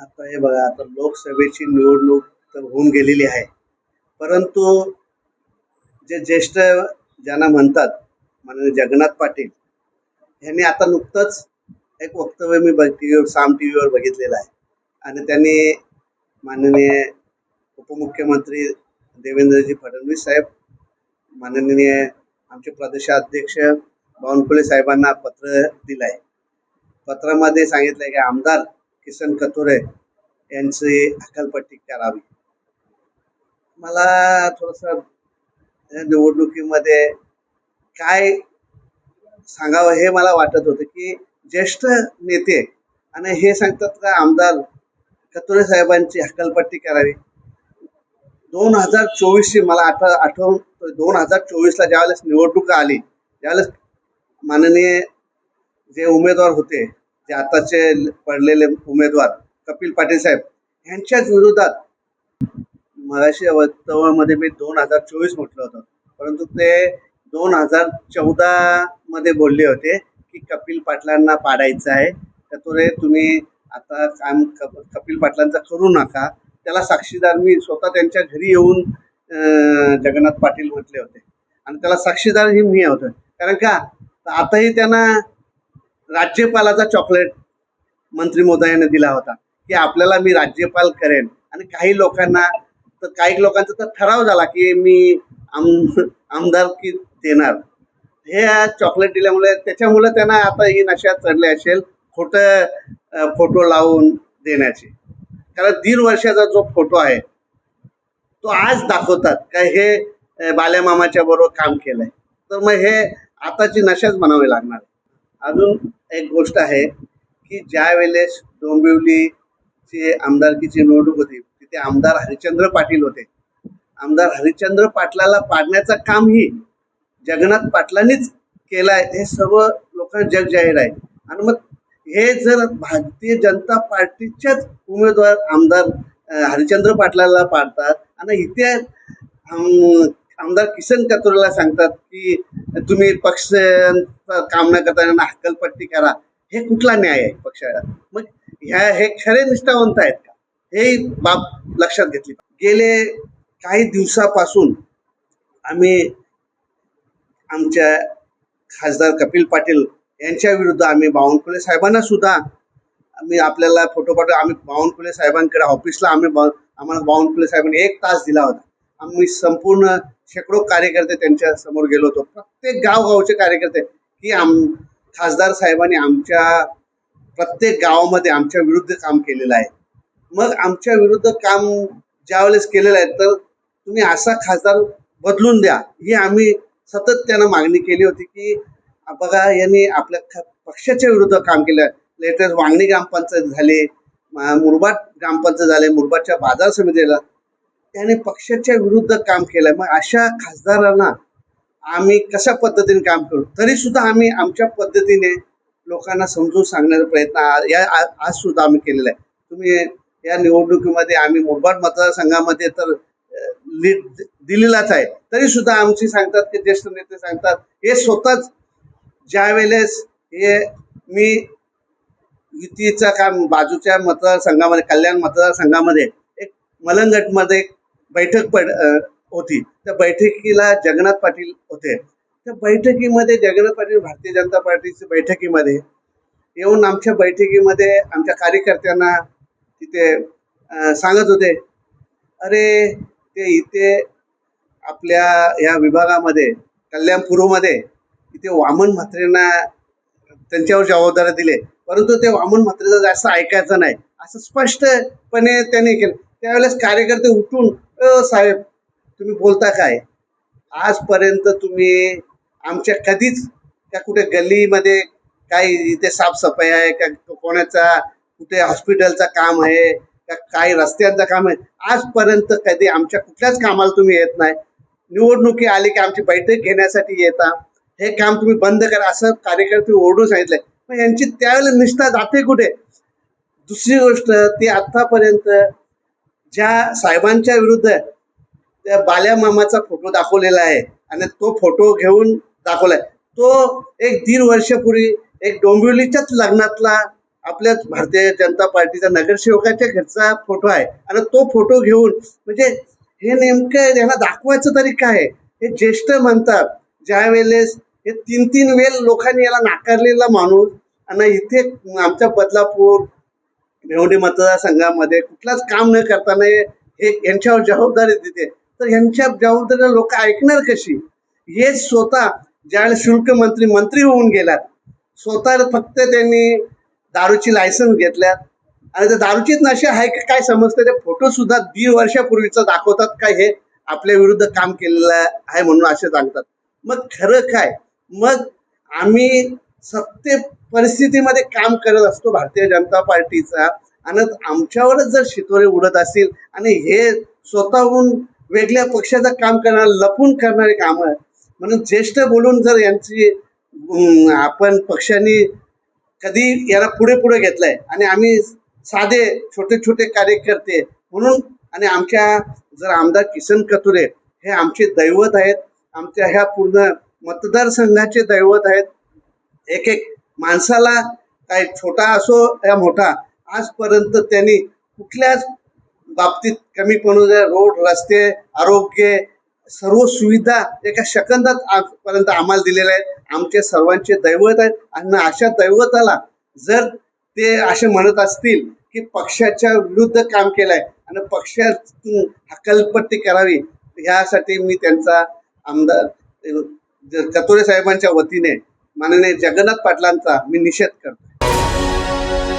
आता हे बघा आता लोकसभेची निवडणूक तर होऊन गेलेली आहे. परंतु जे ज्येष्ठ ज्यांना म्हणतात माननीय जगन्नाथ पाटील यांनी आता नुकतंच एक वक्तव्य मी बघ टी व्हीवर साम टी व्हीवर बघितलेलं आहे. आणि त्यांनी माननीय उपमुख्यमंत्री देवेंद्रजी फडणवीस साहेब माननीय आमचे प्रदेशाध्यक्ष बावनकुळे साहेबांना पत्र दिलं आहे पत्रामध्ये सांगितलं की आमदार किसन कथोरे यांची हकालपट्टी करावी. मला थोडंसं निवडणुकीमध्ये काय सांगावं हे मला वाटत होतं की ज्येष्ठ नेते आणि हे सांगतात का आमदार कथोरे साहेबांची हकालपट्टी करावी. दोन हजार चोवीसची मला आठ आठवण दोन हजार चोवीसला ज्यावेळेस निवडणूक आली त्यावेळेस माननीय जे उमेदवार होते जे आताचे पडलेले उमेदवार कपिल पाटील साहेब यांच्याच विरोधात मराठी वक्तव्यामध्ये मी दोन हजार चोवीस म्हटलं होतं. परंतु ते दोन हजार चौदा मध्ये बोलले होते की कपिल पाटलांना पाडायचं आहे. त्यातुरे तुम्ही आता काम कप- कपिल पाटलांचं करू नका. त्याला साक्षीदार मी स्वतः त्यांच्या घरी येऊन जगन्नाथ पाटील म्हटले होते. आणि त्याला साक्षीदार ही मी होतो. कारण का? आताही त्यांना राज्यपालाचा चॉकलेट मंत्री महोदयाने दिला होता. की आपल्याला मी राज्यपाल करेन. आणि काही लोकांना तर काही लोकांचा तर ठराव झाला की मी आम आमदारकी देणार. हे चॉकलेट दिल्यामुळे त्याच्यामुळे त्यांना आता ही नशा चढले असेल खोटं फोटो लावून देण्याचे. कारण दीड वर्षाचा जो फोटो आहे तो आज दाखवतात. का हे बाल्यामामाच्या बरोबर काम केलंय. तर मग हे आताची नशाच म्हणावी लागणार. अजून एक गोष्ट आहे की ज्या वेळेस डोंबिवलीची आमदारकीची निवडणूक होती तिथे आमदार हरिश्चंद्र पाटील होते. आमदार हरिश्चंद्र पाटलाला पाडण्याचं कामही जगन्नाथ पाटलांनीच केलं आहे हे सर्व लोकांना जग जाहीर आहे. आणि मग हे जर भारतीय जनता पार्टीच्याच उमेदवार आमदार हरिश्चंद्र पाटलाला पाडतात आणि इथे आमदार किसन कथोरेला सांगतात की तुम्ही पक्ष काम न करता यांना हक्कलपट्टी करा. हे कुठला न्याय आहे पक्षाला? मग ह्या हे खरे निष्ठावंत आहेत का? हे बाब लक्षात घेतली गेले काही दिवसापासून आम्ही आमच्या खासदार कपिल पाटील यांच्या विरुद्ध आम्ही बावनकुळे साहेबांना सुद्धा आम्ही आपल्याला फोटो पाठव आम्ही बावनकुळे साहेबांकडे ऑफिसला आम्ही आम्हाला बावनकुळे साहेबांनी एक तास दिला होता. आम्ही संपूर्ण शेकडो कार्यकर्ते त्यांच्यासमोर गेलो होतो. प्रत्येक गावगावचे कार्यकर्ते की आम खासदार साहेबांनी आमच्या प्रत्येक गावामध्ये आमच्या विरुद्ध काम केलेलं आहे. मग आमच्या विरुद्ध काम ज्यावेळेस केलेलं आहे तर तुम्ही असा खासदार बदलून द्या. ही आम्ही सतत त्यांना मागणी केली होती की बघा यांनी आपल्या ख- पक्षाच्या विरुद्ध काम केलं लेटेस्ट वांगणी ग्रामपंचायत झाली मुरबाड ग्रामपंचायत झाले मुरबाडच्या बाजार समितीला त्याने पक्षाच्या विरुद्ध काम केलं मग अशा खासदारांना आम्ही कशा पद्धतीने काम करू? तरी सुद्धा आम्ही आमच्या पद्धतीने लोकांना समजून सांगण्याचा प्रयत्न या आज सुद्धा आम्ही केलेला आहे. तुम्ही या निवडणुकीमध्ये आम्ही मुरबाड मतदारसंघामध्ये तर लीड दिलेलाच आहे. तरी सुद्धा आमची सांगतात की ज्येष्ठ नेते सांगतात हे स्वतःच ज्या वेळेस हे मी युतीचा काम बाजूच्या मतदारसंघामध्ये कल्याण मतदारसंघामध्ये एक मलंगटमध्ये बैठक पड होती. त्या बैठकीला जगन्नाथ पाटील होते. त्या बैठकीमध्ये जगन्नाथ पाटील भारतीय जनता पार्टीच्या बैठकीमध्ये येऊन आमच्या बैठकीमध्ये आमच्या कार्यकर्त्यांना तिथे सांगत होते. अरे ते इथे आपल्या या विभागामध्ये कल्याणपूर्वमध्ये इथे वामन म्हात्रेंना त्यांच्यावर जबाबदाऱ्या दिले. परंतु ते वामन म्हात्रेचं जास्त ऐकायचं नाही. असं स्पष्टपणे त्यांनी केलं. त्यावेळेस कार्यकर्ते उठून साहेब तुम्ही बोलता काय? आजपर्यंत तुम्ही आमच्या कधीच त्या कुठे गल्लीमध्ये काही इथे साफसफाई आहे का? कोणाचा कुठे हॉस्पिटलचा काम आहे का? काही रस्त्यांचं काम आहे. आजपर्यंत कधी आमच्या कुठल्याच कामाला तुम्ही येत नाही. निवडणुकी आली की आमची बैठक घेण्यासाठी येता. हे काम तुम्ही बंद करा. असं कार्यकर्ते ओरडून सांगितलंय मग यांची त्यावेळेला निष्ठा जाते कुठे? दुसरी गोष्ट ती आतापर्यंत ज्या साहेबांच्या विरुद्ध त्या बाल्या मामाचा फोटो दाखवलेला आहे आणि तो फोटो घेऊन दाखवलाय तो एक दीड वर्षपूर्वी एक डोंबिवलीच्याच लग्नातला आपल्याच भारतीय जनता पार्टीचा नगरसेवकाच्या घरचा फोटो आहे आणि तो फोटो घेऊन म्हणजे हे नेमकं यांना दाखवायचं तरी काय आहे? हे ज्येष्ठ म्हणतात ज्या वेळेस हे तीन तीन वेळ लोकांनी याला नाकारलेला माणूस आणि इथे आमच्या बदलापूर भिवंडी मतदारसंघामध्ये कुठलाच काम न करताना हे यांच्यावर जबाबदारी देते. तर यांच्या जबाबदारीला लोक ऐकणार कशी? हे स्वतः ज्यावेळेस शुल्क मंत्री मंत्री होऊन गेलात स्वतः फक्त त्यांनी दारूची लायसन्स घेतल्यात. आणि त्या दारूचीच नशे आहे का काय समजतं? ते फोटो सुद्धा दीड वर्षापूर्वीचा दाखवतात काय हे आपल्या विरुद्ध काम केलेलं आहे म्हणून असे सांगतात. मग खरं काय? मग आम्ही सत्य परिस्थितीमध्ये काम करत असतो भारतीय जनता पार्टीचा. आणि आमच्यावरच जर शितोरे उडत असतील आणि हे स्वतःहून वेगळ्या पक्षाचं काम करणार लपून करणारे कामं म्हणून ज्येष्ठ बोलून जर यांची आपण पक्षांनी कधी याला पुढे पुढे घेतलंय आणि आम्ही साधे छोटे छोटे कार्यकर्ते म्हणून आणि आमच्या जर आमदार किसन कतुरे हे आमचे दैवत आहेत आमच्या ह्या पूर्ण मतदारसंघाचे दैवत आहेत एक एक माणसाला काय छोटा असो या मोठा आजपर्यंत त्यांनी कुठल्याच बाबतीत कमी पडू रोड रस्ते आरोग्य सर्व सुविधा एका सेकंदात आजपर्यंत आम्हाला दिलेल्या आहेत. आमचे सर्वांचे दैवत आहेत आणि अशा दैवताला जर ते असे म्हणत असतील की पक्षाच्या विरुद्ध काम केलंय आणि पक्षातून हकलपट्टी करावी ह्यासाठी मी त्यांचा आमदार कतोरे साहेबांच्या वतीने माननीय जगन्नाथ पाटलांचा मी निषेध करतो.